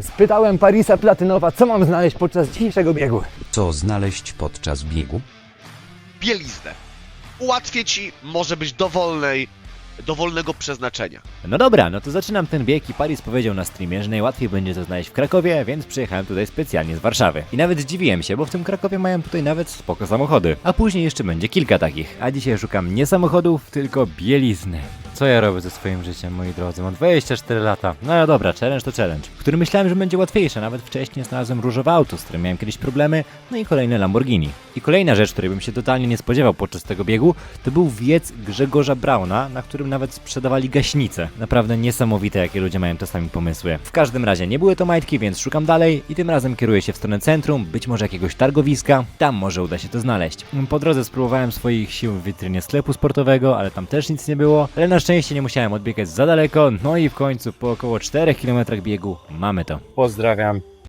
Spytałem Parisa Platynowa, co mam znaleźć podczas dzisiejszego biegu. Co znaleźć podczas biegu? Bieliznę. Ułatwię ci, może być dowolnej, dowolnego przeznaczenia. No dobra, no to zaczynam ten bieg i Paris powiedział na streamie, że najłatwiej będzie to znaleźć w Krakowie, więc przyjechałem tutaj specjalnie z Warszawy. I nawet zdziwiłem się, bo w tym Krakowie mają tutaj nawet spoko samochody. A później jeszcze będzie kilka takich. A dzisiaj szukam nie samochodów, tylko bielizny. Co ja robię ze swoim życiem, moi drodzy? Mam 24 lata. No dobra, challenge to challenge, który myślałem, że będzie łatwiejszy. Nawet wcześniej znalazłem różowe auto, z którym miałem kiedyś problemy, no i kolejne Lamborghini. I kolejna rzecz, której bym się totalnie nie spodziewał podczas tego biegu, to był wiec Grzegorza Brauna, na którym nawet sprzedawali gaśnice. Naprawdę niesamowite, jakie ludzie mają czasami pomysły. W każdym razie nie były to majtki, więc szukam dalej i tym razem kieruję się w stronę centrum, być może jakiegoś targowiska. Tam może uda się to znaleźć. Po drodze spróbowałem swoich sił w witrynie sklepu sportowego, ale tam też nic nie było. Ale na szczęście nie musiałem odbiegać za daleko, no i w końcu po około 4 km biegu mamy to. Pozdrawiam.